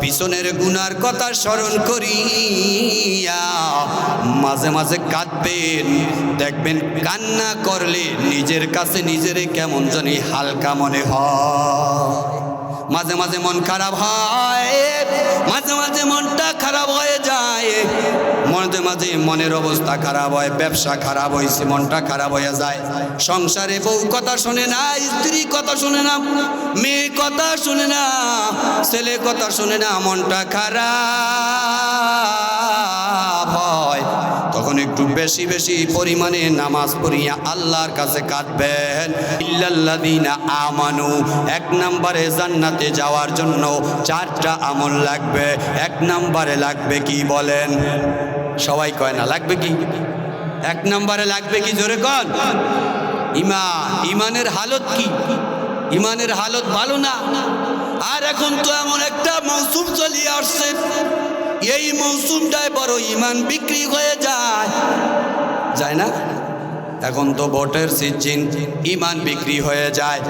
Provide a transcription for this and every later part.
পিছনের গুনার কথা স্মরণ করিয়া মাঝে মাঝে কাঁদবেন, দেখবেন কান্না করলে নিজের কাছে নিজের কেমন জানি হালকা মনে হয়। মাঝে মাঝে মন খারাপ হয়, মাঝে মাঝে মনটা খারাপ হয়ে যায় মাঝে মাঝে মনের অবস্থা খারাপ হয়, ব্যবসা খারাপ হয়েছে মনটা খারাপ হয়ে যায়। সংসারে বউ কথা শোনে না, স্ত্রী কথা শোনে না, মেয়ে কথা শুনে না, ছেলে কথা শুনে না, মনটা খারাপ হয়। তখন একটু বেশি বেশি পরিমাণে নামাজ পড়িয়া আল্লাহর কাছে কাঁদবেন। ইল্লাল্লাযীনা আমানু, এক নম্বরে জান্নাতে যাওয়ার জন্য চারটা আমল লাগবে, এক নম্বরে লাগবে কি বলেন? সবাই কয় না, লাগবে কি? এক নম্বরে লাগবে কি জোরে কন? ইমান। ইমানের হালত কি? ইমানের হালত ভালো না? আর এখন তো এমন একটা মৌসুম চলিয়ে আসছে। এই মৌসুমটায় বড় ইমান বিক্রি হয়ে যায়। যায় না? এখন তো ভোটের সিজন ইমান বিক্রি হয়ে যায়।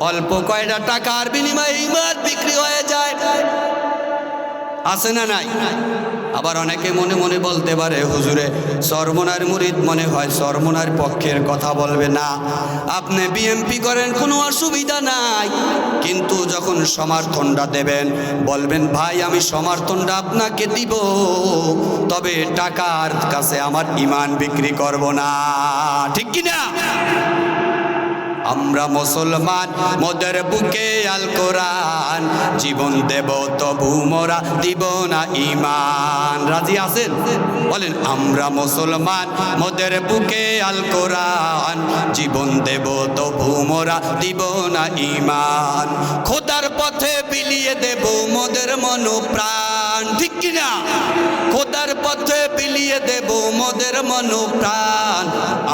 অল্প কয়টা টাকার বিনিময়ে ইমান বিক্রি হয়ে যায়। আছে না নাই? আবার অনেকে মনে মনে বলতে পারে, হুজুরে, সরমনার মুরিদ মনে হয় সরমনার পক্ষের কথা বলবে না। আপনি বিএমপি করেন, কোনো অসুবিধা নাই। কিন্তু যখন সমর্থনটা দেবেন, বলবেন, ভাই, আমি সমর্থনটা আপনাকে দিব। তবে টাকার কাছে আমার ইমান বিক্রি করব না। ঠিক কি না আমরা মুসলমান, মোদের বুকে আল কোরআন। জীবন দেব তবু মোরা দিব না ইমান রাজি আছেন? বলেন, আমরা মুসলমান, মোদের বুকে আল কোরআন। জীবন দেব তবু মোরা দিব না ইমান খোদার পথে বিলিয়ে দেব মোদের মন প্রাণ ঠিক কিনা? খোদার পথে বিলিয়ে দেব মোদের মন প্রাণ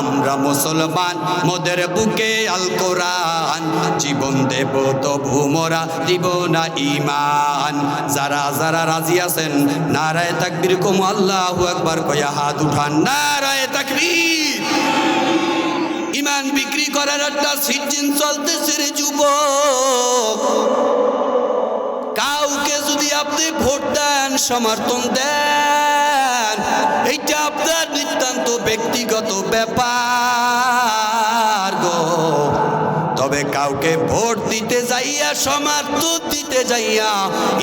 আমরা মুসলমান, মোদের বুকে আল কোরআন। জীবন দেব তবু মোরা দিব না ইমান যারা যারা রাজি আছেন, নারায় তাকবীর কম, আল্লাহ একবার কয়া হাত উঠান। নারায় তাকবীর! ইমান বিক্রি করার একটা সিজন চলতেছে রে যুবক। কাউকে যদি আপনি ভোট দেন, সমর্থন দেন, এইটা আপনার নিতান্ত ব্যক্তিগত ব্যাপার গো। তবে কাউকে ভোট দিতে যাইয়া, সমর্থন দিতে যাইয়া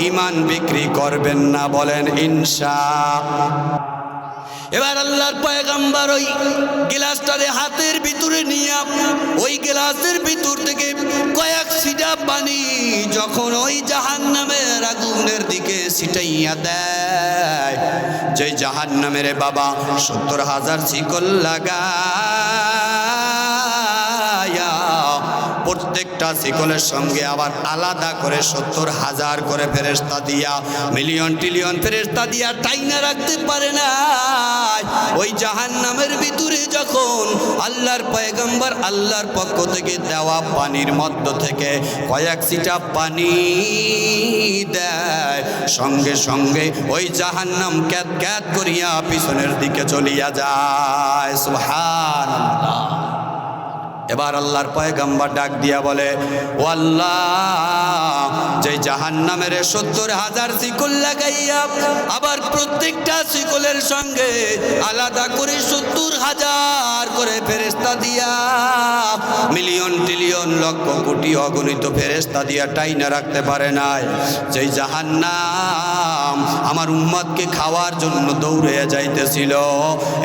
ইমান বিক্রি করবেন না বলেন ইনসা এবার আল্লাহর পয়গাম্বার ওই গ্লাসটারে হাতের ভিতরে নিয়ে ওই গ্লাসের ভিতর থেকে কয়েক সিটা পানি যখন ওই জাহান নামের আগুনের দিকে ছিটাইয়া দেয়, যে জাহান নামের বাবা সত্তর হাজার শিকল লাগায়া প্রত্যেকটা শিকলের সঙ্গে আবার আলাদা করে সত্তর হাজার করে ফেরেস্তা দিয়া, মিলিয়ন ট্রিলিয়ন ফেরেস্তা দিয়া টাইনা রাখতে পারে না ওই জাহান নামের ভিতরে যখন আল্লাহর পয়গম্বর আল্লাহর পক্ষ থেকে দেওয়া পানির মধ্য থেকে কয়েক সিটা পানি দেয়, সঙ্গে সঙ্গে ওই জাহান নাম ক্যাত ক্যাত করিয়া পিছনের দিকে চলিয়া যায়। সুবহানাল্লাহ। এবার আল্লাহর পয়গাম্বার ডাক দিয়া বলে ও আল্লাহ যে জাহান নামের সত্তর হাজার শিকল লাগাইয়া আবার প্রত্যেকটা শিকলের সঙ্গে আলাদা করে সত্তর হাজার করে ফেরেস্তা দিয়া, মিলিয়ন ট্রিলিয়ন লক্ষ কোটি অগণিত ফেরেস্তা দিয়া টাইনা রাখতে পারে নাই। যেই জাহান নাম আমার উম্মাদকে খাওয়ার জন্য দৌড়ে যাইতেছিল,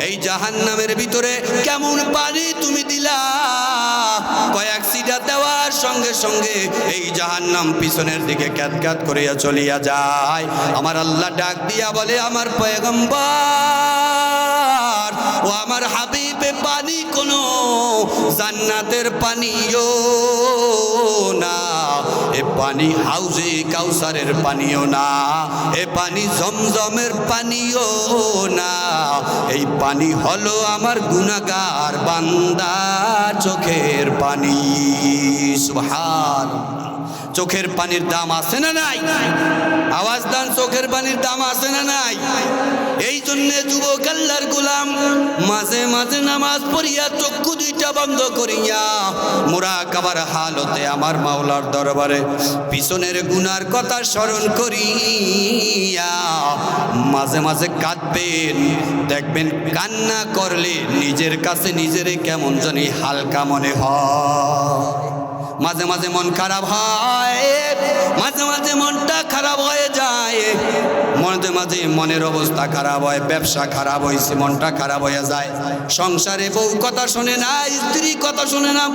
এই জাহান নামের ভিতরে কেমন পানি তুমি দিলা? সঙ্গে সঙ্গে এই জাহান্নাম পিছনের দিকে ক্যাত ক্যাত করিয়া চলিয়া যায়। আমার আল্লাহ ডাক দিয়া বলে, আমার পয়গম্বর, ও আমার হাবিবে পানি কোনো জান্নাতের পানিও না। এ পানি হাউজে কাউসারের পানিও না, এ পানি জমজমের পানিও না। এই পানি হলো আমার গুণাগার বান্দা, চোখের পানি। সুবহান চোখের পানির দাম আছে না নাই? আওয়াজ দান, চোখের পানির দাম আছে না নাই? এই জন্যে যুবক আল্লাহর গোলাম, মাঝে মাঝে নামাজ পড়িয়া চক্ষু দুইটা বন্ধ করিয়া মোরা কাবার হালতে আমার মাওলার দরবারে পিছনের গুনার কথা স্মরণ করিয়া মাঝে মাঝে কাঁদবেন, দেখবেন কান্না করলে নিজের কাছে নিজেরে কেমন জানি হালকা মনে হয়। মাঝে মাঝে মন খারাপ হয়, মাঝে মাঝে মনটা খারাপ হয়ে যায়। মাঝে মাঝে মনের অবস্থা খারাপ হয়, ব্যবসা খারাপ হয়েছে মনটা খারাপ হয়ে যায়। সংসারে বউ কথা শোনে না, স্ত্রী কথা শোনে না,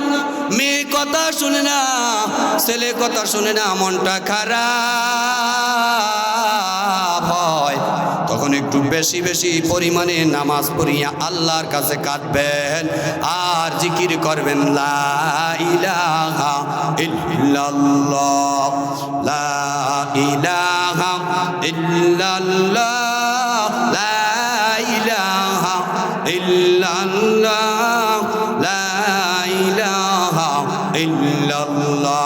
মেয়ে কথা শোনে না, ছেলে কথা শোনে না, মনটা খারাপ। একটু বেশি বেশি পরিমাণে নামাজ পড়িয়া আল্লাহর কাছে কাঁদবেন। আর জিকির করবেন, লা ইলাহা ইল্লাল্লাহ, লা ইল্লাল্লাহ।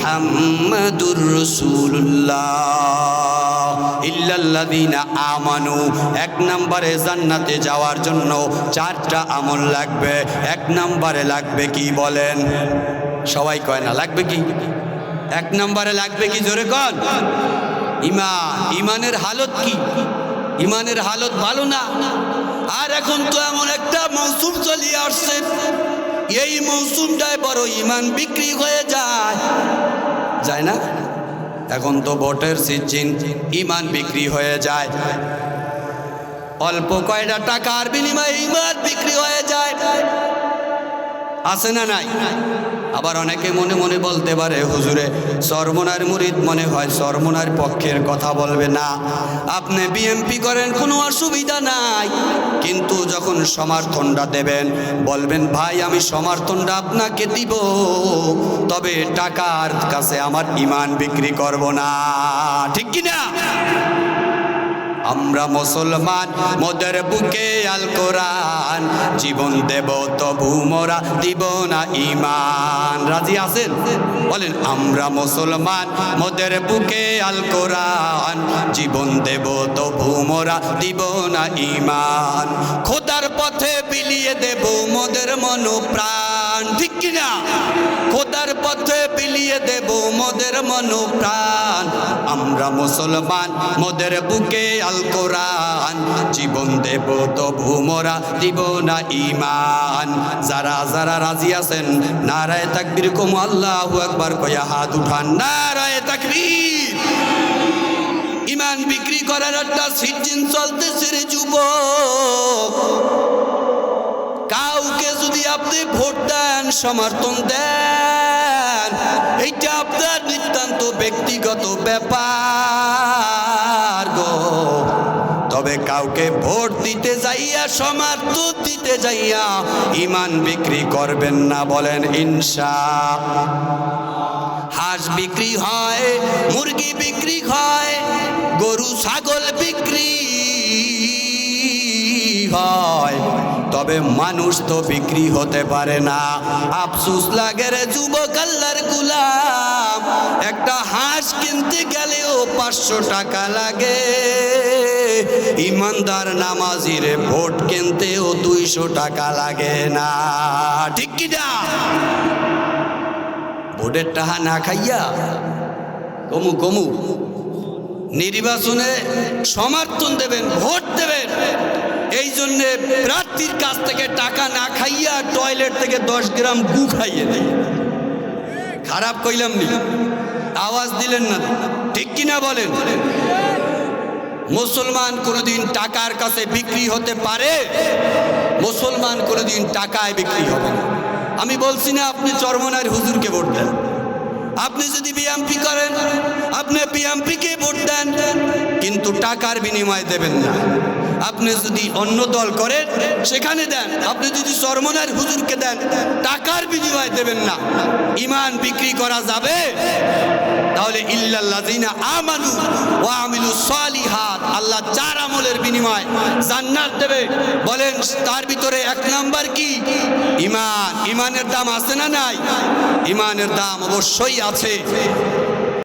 মুহাম্মাদুর রসুল্লাহ ইল্লাল্লাদিনা আমানু, এক নম্বরে জান্নাতে যাওয়ার জন্য চারটা আমল লাগবে। এক নম্বরে লাগবে কি বলেন? সবাই কয় না, লাগবে কি? এক নম্বরে লাগবে কি? জোরে কন। ইমান, ইমানের হালত কি? ইমানের হালত ভালো না? আর এখন তো এমন একটা মৌসুম চলিয়ে আসছে। এই মৌসুমটায় বড় ইমান বিক্রি হয়ে যায়। যায় না? এখন তো ভোটের সিজিন, ইমান বিক্রি হয়ে যায়। অল্প কয়টা টাকার বিনিময়ে ইমান বিক্রি হয়ে যায়। আছে না নাই? আবার অনেকে মনে মনে বলতে পারে, হুজুরে সরমনার মুরিদ মনে হয় সরমনার পক্ষের কথা বলবে না। আপনি বিএমপি করেন, কোনো অসুবিধা নাই। কিন্তু যখন সমর্থনটা দেবেন, বলবেন, ভাই, আমি সমর্থনটা আপনাকে দিব। তবে টাকার কাছে আমার ইমান বিক্রি করব না। ঠিক কি না আমরা মুসলমান, মোদের বুকে আল কোরআন। জীবন দেব তবু মোরা দিব না ইমান রাজি আছেন? বলেন, আমরা মুসলমান, মোদের বুকে আল কোরআন। জীবন দেব তবু মোরা দিব না ইমান খোদার পথে বিলিয়ে দেব মোদের মন প্রাণ, ঠিক কিনা? খোদার পথে বিলিয়ে দেব মোদের মন প্রাণ আমরা মুসলমান, মোদের বুকে আল কোরআন। জীবন দেব তবু মোরা দিব না ইমান যারা যারা রাজি আছেন, নারায় তাকবীর কম, আল্লাহু একবার কয়া হাত উঠান। নারায় তাকবীর! ইমান বিক্রি করার একটা সিজন চলতেছে রে যুবক। আপনি ভোট দেন, সমর্থন দেন। এইটা আপনার নিতান্ত ব্যক্তিগত ব্যাপার গো। তবে কাউকে ভোট দিতে যাইয়া, সমর্থন দিতে যাইয়া ইমান বিক্রি করবেন না বলেন ইনসা হাঁস বিক্রি হয়, মুরগি বিক্রি হয়, গরু, ছাগল বিক্রি হয়। তবে মানুষ তো বিক্রি হতে পারে না। আফসুস লাগে রে যুবক গুলাম। একটা হাঁস কিনতে গেলেও পাঁচশো টাকা লাগে। ইমানদার নামাজির ভোট কিনতেও দুইশো টাকা লাগে না। ঠিক কি না? ভোটের টাকা না খাইয়া কমু কমু নির্বাচনে সমর্থন দেবেন, ভোট দেবেন। এই জন্যে প্রার্থীর কাছ থেকে টাকা না খাইয়া টয়লেট থেকে দশ গ্রাম গু খাইয়ে দেয়। খারাপ কইলাম নি? আওয়াজ দিলেন না। ঠিক কিনা বলেন? মুসলমান কোনোদিন টাকার কাছে বিক্রি হতে পারে? মুসলমান কোনোদিন টাকায় বিক্রি হবে না। আমি বলছি না, আপনি চরমনার হুজুরকে ভোট দেন। আপনি যদি বিএমপি করেন, আপনি বিএমপিকে ভোট দেন, কিন্তু টাকার বিনিময়ে দেবেন না। আপনি যদি অন্য দল করেন, সেখানে দেন। আপনি যদি চরমনার হুজুরকে দেন, টাকার বিনিময়ে দেবেন না। ইমান বিক্রি করা যাবে? তাহলে ইল্লাল্লাযিনা আমানু ওয়া আমিলু সালিহাত, আল্লাহ চার আমলের বিনিময় জান্নাত দেবে। বলেন, তার ভিতরে এক নাম্বার কি? ইমান। ইমানের দাম আছে না নাই? ইমানের দাম অবশ্যই আছে।